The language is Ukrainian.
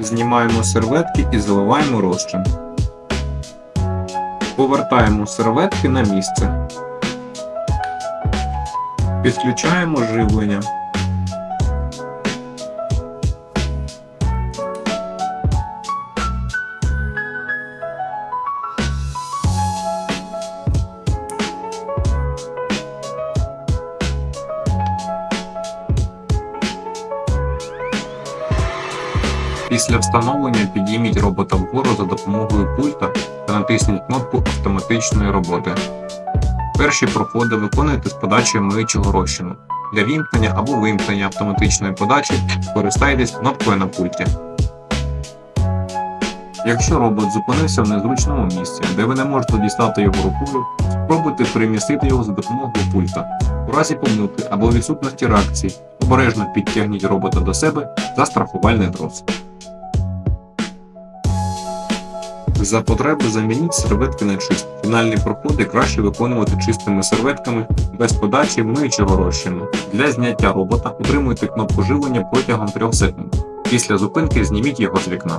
Знімаємо серветки і заливаємо розчин. Повертаємо серветки на місце. Підключаємо живлення. Після встановлення підійміть робота вгору за допомогою пульта та натисніть кнопку автоматичної роботи. Перші проходи виконуйте з подачею миючого розчину. Для вімкнення або вимкнення автоматичної подачі користайтесь кнопкою на пульті. Якщо робот зупинився в незручному місці, де ви не можете дістати його рукою, спробуйте перемістити його за допомогою пульта. У разі помилки або відсутності реакції обережно підтягніть робота до себе за страхувальний трос. За потреби замініть серветки на чисті. Фінальні проходи краще виконувати чистими серветками без подачі миючого розчину. Для зняття робота утримуйте кнопку живлення протягом 3 секунд. Після зупинки зніміть його з вікна.